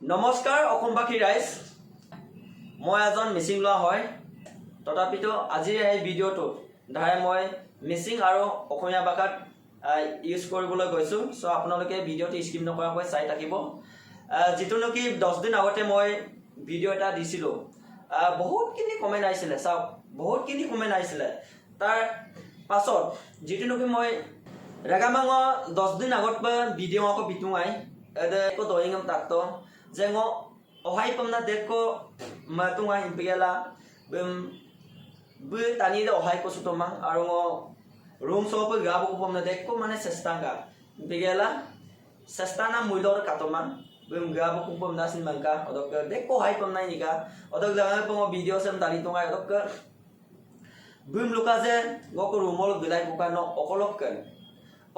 নমস্কাৰ অসমবাসী ৰাইজ। মই এজন মিচিং ল'ৰা হয়। তথাপিতো আজিৰ এই ভিডিঅ'টোত দ্বাৰাই মই মিচিং আৰু অসমীয়া ভাষাত ইউজ কৰিবলৈ গৈছোঁ। চ' আপোনালোকে ভিডিঅ'টো স্কিপ নকৰাকৈ চাই থাকিব। যিটো নেকি দহ দিন আগতে মই ভিডিঅ' এটা দিছিলোঁ। বহুতখিনি কমেণ্ট আহিছিলে চাওক বহুতখিনি কমেণ্ট আহিছিলে। তাৰ পাছত যিটো নেকি মই ৰেগামাঙ দহ দিন আগত video' ko doing am takto zengo ohai pamna deko matungai impigela bum bu tani de ohai ko sutomang aro room so pe gabo ko pamna deko mane sestanga impigela sestana muidor katomang bum gabo ko pamna sin mangka odok deko ohai pamna nika odok jangan pamo video sem tali tungai odok bum luka je ngoko rumol gilai bukan no okolok kan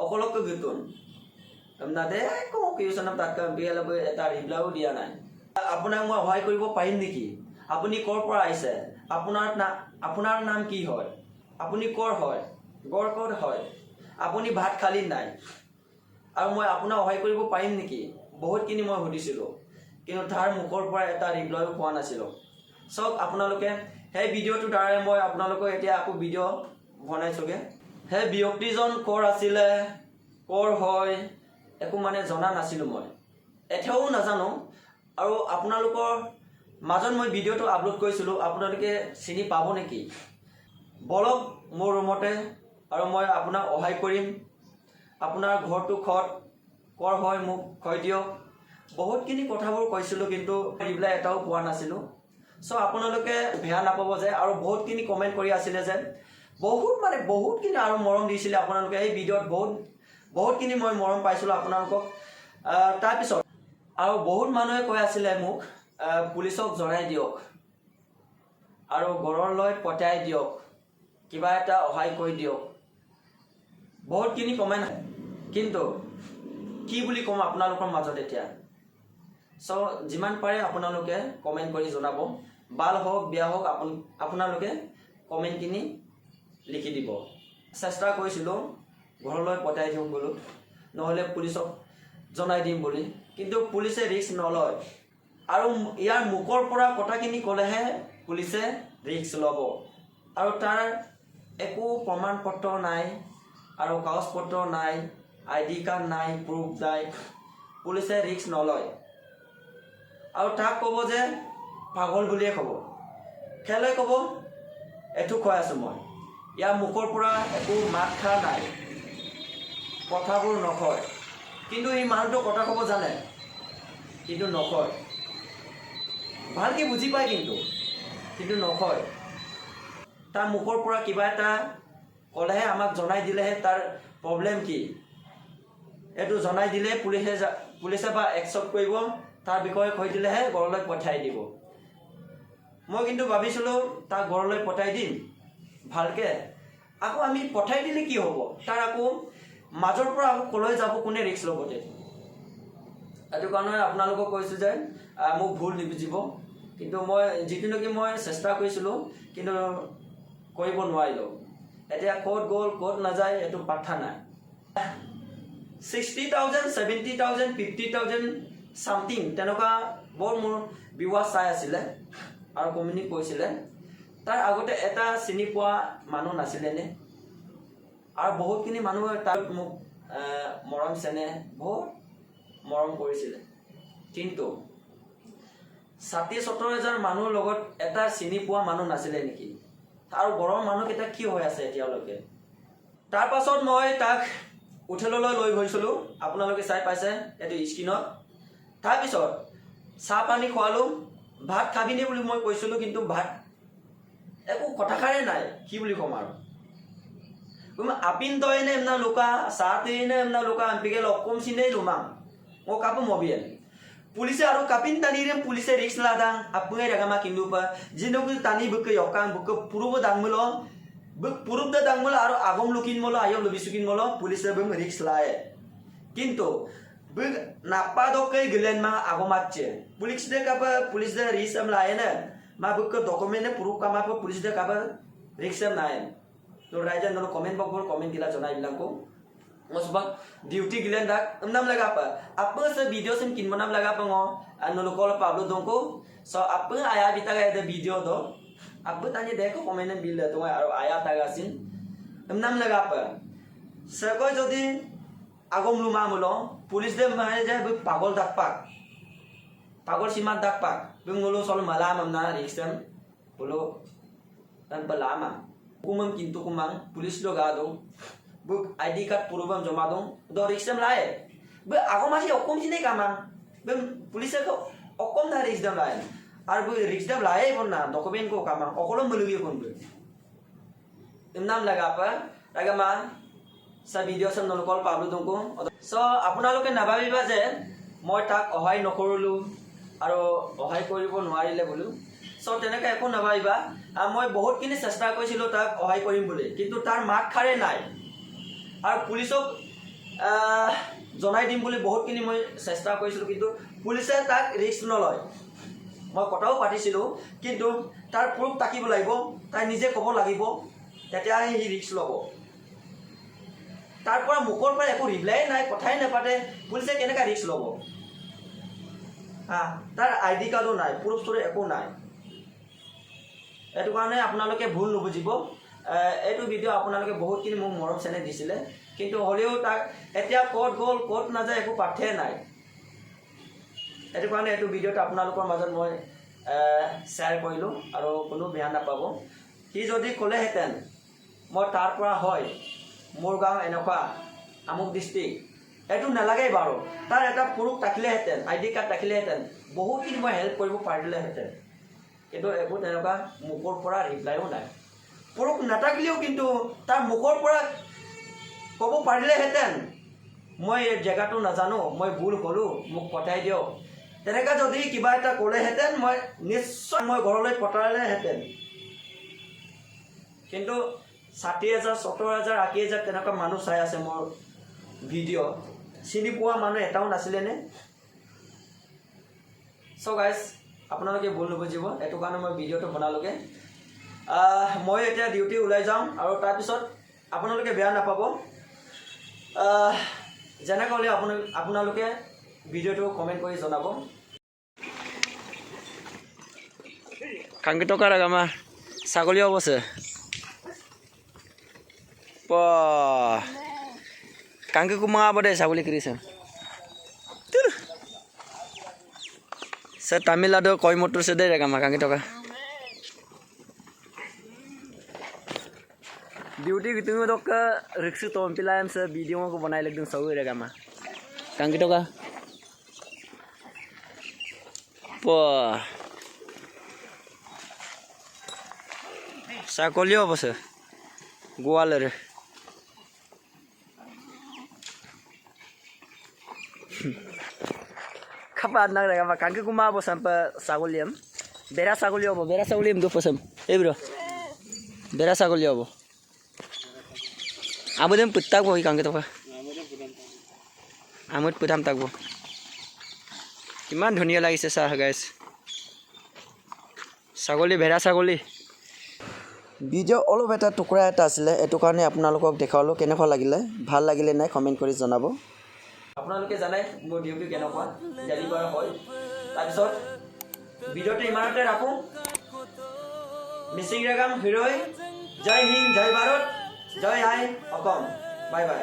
অকলক গীতন আপোনাতে কওঁ কিউচনত তাত বিয়ালৈ এটা ৰিপ্লাইও দিয়া নাই আপোনাক মই সহায় কৰিব পাৰিম নেকি আপুনি ক'ৰ পৰা আহিছে আপোনাৰ না আপোনাৰ নাম কি হয় আপুনি ক'ৰ হয় গড় ক'ত হয় আপুনি ভাত খালি নাই আৰু মই আপোনাক সহায় কৰিব পাৰিম নেকি বহুতখিনি মই সুধিছিলোঁ কিন্তু তাৰ মুখৰ পৰা এটা ৰিপ্লাইও পোৱা নাছিলোঁ চাওক আপোনালোকে সেই ভিডিঅ'টোৰ দ্বাৰাই মই আপোনালোকক এতিয়া আকৌ ভিডিঅ' বনাইছোগৈ সেই ব্যক্তিজন ক'ৰ আছিলে ক'ৰ হয় একো মানে জনা নাছিলোঁ মই। এতিয়াও নাজানো। আৰু আপোনালোকৰ মাজত মই ভিডিঅ'টো আপলোড কৰিছিলোঁ আপোনালোকে চিনি পাব নেকি? বলক মোৰ ৰুমতে আৰু মই আপোনাক সহায় কৰিম। আপোনাৰ ঘৰটো খত ক'ৰ হয় মোক কৈ দিয়ক। বহুতখিনি কথাবোৰ কৈছিলোঁ কিন্তু ৰিপ্লাই এটাও পোৱা নাছিলোঁ। চ' আপোনালোকে বেয়া নাপাব যে আৰু বহুতখিনি কমেণ্ট কৰি আছিলে যে বহুত মানে বহুতখিনি আৰু মৰম দিছিলে আপোনালোকে। এই ভিডিঅ'ত বহুত বহুতখিনি মই মৰম পাইছিলোঁ আপোনালোকক। তাৰপিছত আৰু বহুত মানুহে কৈ আছিলে মোক পুলিচক জনাই দিয়ক আৰু ঘৰলৈ পঠিয়াই দিয়ক কিবা এটা সহায় কৰি দিয়ক। বহুতখিনি কমেণ্ট কিন্তু কি বুলি ক'ম আপোনালোকৰ মাজত এতিয়া? চ' যিমান পাৰে আপোনালোকে কমেণ্ট কৰি জনাব। ভাল হওক বেয়া হওক আপোন আপোনালোকে কমেণ্টখিনি লিখি দিব। চেষ্টা কৰিছিলোঁ। ঘৰলৈ পঠাই দিওঁ বোলো। নহ'লে পুলিচক জনাই দিম বুলি। কিন্তু পুলিচে ৰিস্ক নলয়। আৰু ইয়াৰ মুখৰ পৰা কথাখিনি ক'লেহে পুলিচে ৰিস্ক ল'ব। আৰু তাৰ একো প্ৰমাণ পত্ৰ নাই আৰু কাগজ পত্ৰ নাই আই ডি কাৰ্ড নাই প্ৰুফ নাই। পুলিচে ৰিস্ক নলয়। আৰু তাক ক'ব যে পাগল বুলিয়ে ক'ব। খেলে ক'ব? এইটো কৈ আছোঁ মই। ইয়াৰ মুখৰ পৰা একো মাত খা নাই। কথাবোৰ নকয়। কিন্তু এই মানুহটো কথা ক'ব জানে? কিন্তু নকয়। ভালকৈ বুজি পায় কিন্তু কিন্তু নকয়। তাৰ মুখৰ পৰা কিবা এটা ক'লেহে আমাক জনাই দিলেহে তাৰ প্ৰব্লেম কি? এইটো জনাই দিলে পুলিচে পুলিচে বা একচেপ্ট কৰিব তাৰ বিষয়ে কৈ দিলেহে ঘৰলৈ পঠিয়াই দিব। মই কিন্তু ভাবিছিলোঁ তাক ঘৰলৈ পঠাই দিম। ভালকৈ। আকৌ আমি পঠাই দিলে কি হ'ব? তাৰ আকৌ মাজৰ পৰা ক'লৈ যাব, কোনে ৰিক্স ল'ব তে সেইটো কাৰণে আপোনালোকক কৈছোঁ যে মোক ভুল নিবুজিব। কিন্তু মই যিটো নেকি মই চেষ্টা কৰিছিলোঁ, কিন্তু কৰিব নোৱাৰিলোঁ। এতিয়া ক'ত গ'ল, ক'ত নাযায়, এইটো পাত্তা নাই। Sixty thousand, seventy thousand, fifty thousand something তেনেকুৱা বৰ মোৰ বিবাহ চাই আছিলে আৰু কমিউনিক কৈছিলে। তাৰ আগতে এটা চিনি পোৱা মানুহ নাছিলেনে? আৰু বহুতখিনি মানুহে তাত মোক মৰম চেনেহ বহুত মৰম কৰিছিলে। কিন্তু ষাঠি সত্তৰ হাজাৰ মানুহৰ লগত এটা চিনি পোৱা মানুহ নাছিলে নেকি? আৰু ঘৰৰ মানুহকেইটা কি হৈ আছে এতিয়ালৈকে? তাৰ পাছত মই তাক হোটেললৈ লৈ গৈছিলোঁ। আপোনালোকে চাই পাইছে এইটো স্ক্ৰীণত। তাৰপিছত চাহ পানী খোৱালোঁ ভাত খাবিনে বুলি মই কৈছিলোঁ কিন্তু ভাত একো কথাষাৰে নাই। কি বুলি ক'ম আৰু? apin to ina na luka, sa atin ina na luka, ang pigil okum sine lumang. O kapo mobil. Pulise aro kapin tani rin pulise risk ladang, apu nga ragama kindu pa, jino ko tani buka yokang buka puro dang mulo, buk puro da dang mulo aro agom lukin mulo ayo lubisukin mulo, pulise bum risk lae. কিন্তু bug napa do kay gilen ma ako matche pulis de kapa pulis de risam lain na ma bug dokumen ne puru kama pa pulis Ryzen दोनों comment box में comment किला चोना इल्ला को मोसबक duty गिलन दाक नाम लगा पा आप से वीडियो से किन नाम लगा पंगो अन लोग कॉल पाब्लो दोंको सो आप आया बिता गए द वीडियो दो आप ताने देखो कमेंट में बिल तो आया तागासिन नाम लगा पा সকো যদি আগম লুমা মূল পুলিশ দে মানে যে পাগল দাগ পাক পাগল সীমার দাগ পাক বলো চল মালা মামনা রিক্সেন বলো Lama kintu kumang pulis lo gado buk ID card purubam joma dong do riksem lae be ako masih okom sini kamang be pulis ko okom da riksem lae আর বই রিক্সডাম লাই পন না ডকুমেন্ট কো কামা অকলম মলুগি কোন বই নাম লাগা পা লাগা মা সা ভিডিঅ' চাম নলকল পাবলো দংকো চ' আপোনালোকে নাভাবিবা যে মই তাক সহায় নকৰিলোঁ আৰু সহায় কৰিব নোৱাৰিলে বোলো চ' তেনেকৈ একো নাভাবিবা। মই বহুতখিনি চেষ্টা কৰিছিলোঁ তাক সহায় কৰিম বুলি, কিন্তু তাৰ মাত খাৰে নাই। আৰু পুলিচক জনাই দিম বুলি বহুতখিনি মই চেষ্টা কৰিছিলোঁ, কিন্তু পুলিচে তাক ৰিস্ক নলয়। মই কথাও পাতিছিলোঁ, কিন্তু তাৰ প্ৰুফ থাকিব লাগিব, তাই নিজে ক'ব লাগিব, তেতিয়াহে সি ৰিস্ক ল'ব। তাৰ পৰা মুখৰ পৰা একো ৰিপ্লাই নাই, কথাই নাপাতে, পুলিচে কেনেকৈ ৰিস্ক ল'ব? হা তাৰ আই ডি কাৰ্ডো নাই প্ৰুফ চুৰ একো নাই। এইটো কাৰণে আপোনালোকে ভুল নুবুজিব। এইটো ভিডিঅ' আপোনালোকে বহুতখিনি মোক মৰম চেনেহ দিছিলে। কিন্তু হ'লেও তাক এতিয়া ক'ত গ'ল ক'ত নাযায় একো পাৰ্থে নাই। সেইটো কাৰণে এইটো ভিডিঅ'টো আপোনালোকৰ মাজত মই শ্বেয়াৰ কৰিলোঁ আৰু কোনো বেয়া নাপাব। সি যদি ক'লেহেঁতেন মই তাৰ পৰা হয় মোৰ গাঁও এনেকুৱা আমুক ডিষ্ট্ৰিক্ট এইটো নালাগেই বাৰু। তাৰ এটা প্ৰুফ থাকিলেহেঁতেন আই ডি কাৰ্ড থাকিলেহেঁতেন বহুতখিনি মই হেল্প কৰিব পাৰিলেহেঁতেন। কিন্তু একো তেনেকুৱা মুখৰ পৰা ৰিপ্লাইও নাই। প্ৰুফ নাথাকিলেও কিন্তু তাৰ মুখৰ পৰা ক'ব পাৰিলেহেঁতেন মই এই জেগাটো নাজানো মই ভুল হ'লোঁ মোক পঠাই দিয়ক। তেনেকৈ যদি কিবা এটা ক'লেহেঁতেন মই নিশ্চয় মই ঘৰলৈ পঠালেহেঁতেন। কিন্তু ষাঠি হাজাৰ সত্তৰ হাজাৰ আশী হাজাৰ তেনেকুৱা মানুহ চাই আছে মোৰ ভিডিঅ' চিনি পোৱা মানুহ এটাও নাছিলেনে? চ' গাইজ আপোনালোকে ভুল নুবুজিব এইটো কাৰণে মই ভিডিঅ'টো বনালোগৈ। মই এতিয়া ডিউটি ওলাই যাওঁ আৰু তাৰপিছত আপোনালোকে বেয়া নাপাব। যেনেকৈ হ'লে আপোনা, আপোনালোকে ভিডিঅ'টো কমেণ্ট কৰি জনাব। কাংকি টকাৰ আমাৰ ছাগলী অৱশ্যে প কাংকি কুমা আব দে ছাগলী কিনিছে। Saya Tamil ada koi motor sedaya kan makang itu kan. Duty gitu mau dok ke riksu tompila yang saya video mau kubuat lagi dong sahur ya kan Kang kita kan? Wah. Saya kuliah apa sih? Gua lari. Kapan nang rega makan ke kuma bo sampai saguliam bera saguliam bo bera saguliam do posam eh bro bera saguliam bo amudem putak bo ikang kita আমুদ পুধাম তাক কিমান ধুনীয়া লাগিছে চাহ গাইছ ছাগলী ভেড়া ছাগলী video অলপ এটা টুকুৰা এটা আছিলে এইটো কাৰণে আপোনালোকক দেখালোঁ কেনেকুৱা লাগিলে ভালো লাগিলে নাই কমেণ্ট কৰি জনাব আপোনালোকে জানে মোৰ ডিউটি কেনেকুৱা ডেলিভাৰ হয়। তাৰপিছত, ভিডিঅ'টো ইমানতে ৰাখোঁ। মিচিং ৰেগাম হিৰৈ জয় হিন্দ, জয় ভাৰত, জয় আই অসম। Bye bye.